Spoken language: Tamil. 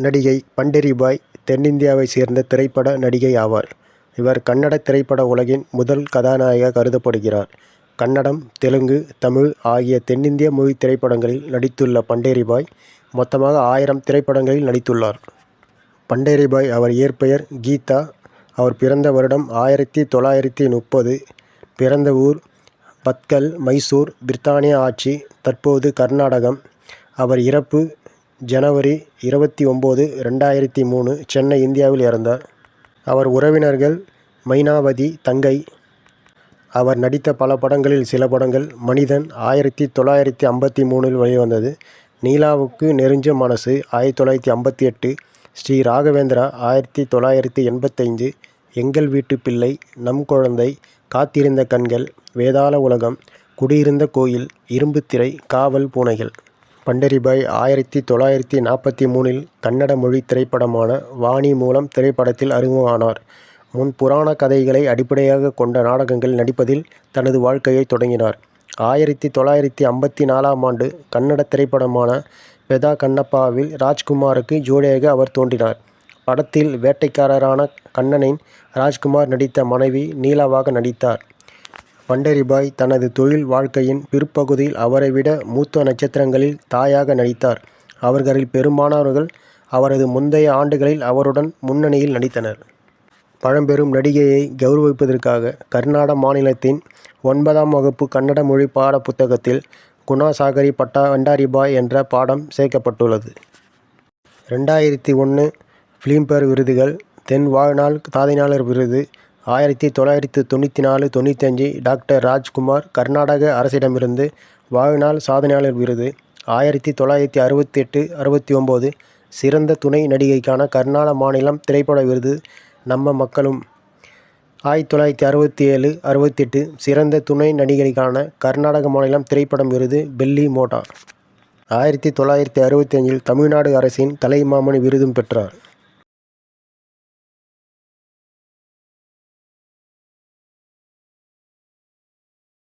நடிகை பண்டரிபாய் தென்னிந்தியாவை சேர்ந்த திரைப்பட நடிகை ஆவார். இவர் கன்னட திரைப்பட உலகின் முதல் கதாநாயகாக கருதப்படுகிறார். கன்னடம், தெலுங்கு, தமிழ் ஆகிய தென்னிந்திய மொழி திரைப்படங்களில் நடித்துள்ள பண்டேரிபாய் மொத்தமாக ஆயிரம் திரைப்படங்களில் நடித்துள்ளார். பண்டேரிபாய் அவர் இயற்பெயர் கீதா. அவர் பிறந்த வருடம் ஆயிரத்தி தொள்ளாயிரத்தி முப்பது. பிறந்த ஊர் பத்கல், மைசூர், பிரித்தானிய ஆட்சி, தற்போது கர்நாடகம். அவர் இறப்பு ஜனவரி இருபத்தி ஒம்பது ரெண்டாயிரத்தி மூணு சென்னை, இந்தியாவில் இறந்தார். அவர் உறவினர்கள் மைனாவதி தங்கை. அவர் நடித்த பல படங்களில் சில படங்கள் மனிதன் ஆயிரத்தி தொள்ளாயிரத்தி ஐம்பத்தி மூணில் வெளிவந்தது. நீலாவுக்கு நெருஞ்ச மனசு ஆயிரத்தி தொள்ளாயிரத்தி ஐம்பத்தி எட்டு ஸ்ரீ ராகவேந்திரா ஆயிரத்தி தொள்ளாயிரத்தி எண்பத்தைந்து. எங்கள் வீட்டுப் பிள்ளை, நம் குழந்தை, காத்திருந்த கண்கள், வேதாள உலகம், குடியிருந்த கோயில், இரும்புத்திரை, காவல் பூனைகள். பண்டரிபாய் ஆயிரத்தி தொள்ளாயிரத்தி நாற்பத்தி மூணில் கன்னட மொழி திரைப்படமான வாணி மூலம் திரைப்படத்தில் அறிமுகமானார். முன் புராணக் கதைகளை அடிப்படையாக கொண்ட நாடகங்களில் நடிப்பதில் தனது வாழ்க்கையைத் தொடங்கினார். ஆயிரத்தி தொள்ளாயிரத்தி ஐம்பத்தி நாலாம் ஆண்டு கன்னட திரைப்படமான பெதா கண்ணப்பாவில் ராஜ்குமாருக்கு ஜோடியாக அவர் தோன்றினார். படத்தில் வேட்டைக்காரரான கண்ணனின் ராஜ்குமார் நடித்த மனைவி நீலாவாக நடித்தார். பண்டரிபாய் தனது தொழில் வாழ்க்கையின் பிற்பகுதியில் அவரை விட மூத்த நட்சத்திரங்களில் தாயாக நடித்தார். அவர்களில் பெரும்பாலானவர்கள் அவரது முந்தைய ஆண்டுகளில் அவருடன் முன்னணியில் நடித்தனர். பழம்பெரும் நடிகையை கௌரவிப்பதற்காக கர்நாடக மாநிலத்தின் ஒன்பதாம் வகுப்பு கன்னட மொழி பாடப் புத்தகத்தில் குணாசாகரி பட்டா பண்டாரிபாய் என்ற பாடம் சேர்க்கப்பட்டுள்ளது. ரெண்டாயிரத்தி ஒன்று ஃபிலிம்பேர் விருதுகள் தென் வாழ்நாள் சாதனையாளர் விருது ஆயிரத்தி தொள்ளாயிரத்து தொண்ணூற்றி நாலு தொண்ணூற்றஞ்சு டாக்டர் ராஜ்குமார் கர்நாடக அரசிடமிருந்து வாழ்நாள் சாதனையாளர் விருது. ஆயிரத்தி தொள்ளாயிரத்தி அறுபத்தெட்டு ஒம்பது சிறந்த துணை நடிகைக்கான கர்நாடக மாநிலம் திரைப்பட விருது நம்ம மக்களும். ஆயிரத்தி தொள்ளாயிரத்தி அறுபத்தி ஏழு அறுபத்தெட்டு சிறந்த துணை நடிகைக்கான கர்நாடக மாநிலம் திரைப்படம் விருது பெல்லி மோட்டா தொள்ளாயிரத்தி அறுபத்தி அஞ்சில் தமிழ்நாடு அரசின் தலைமாமணி விருதும் பெற்றார்.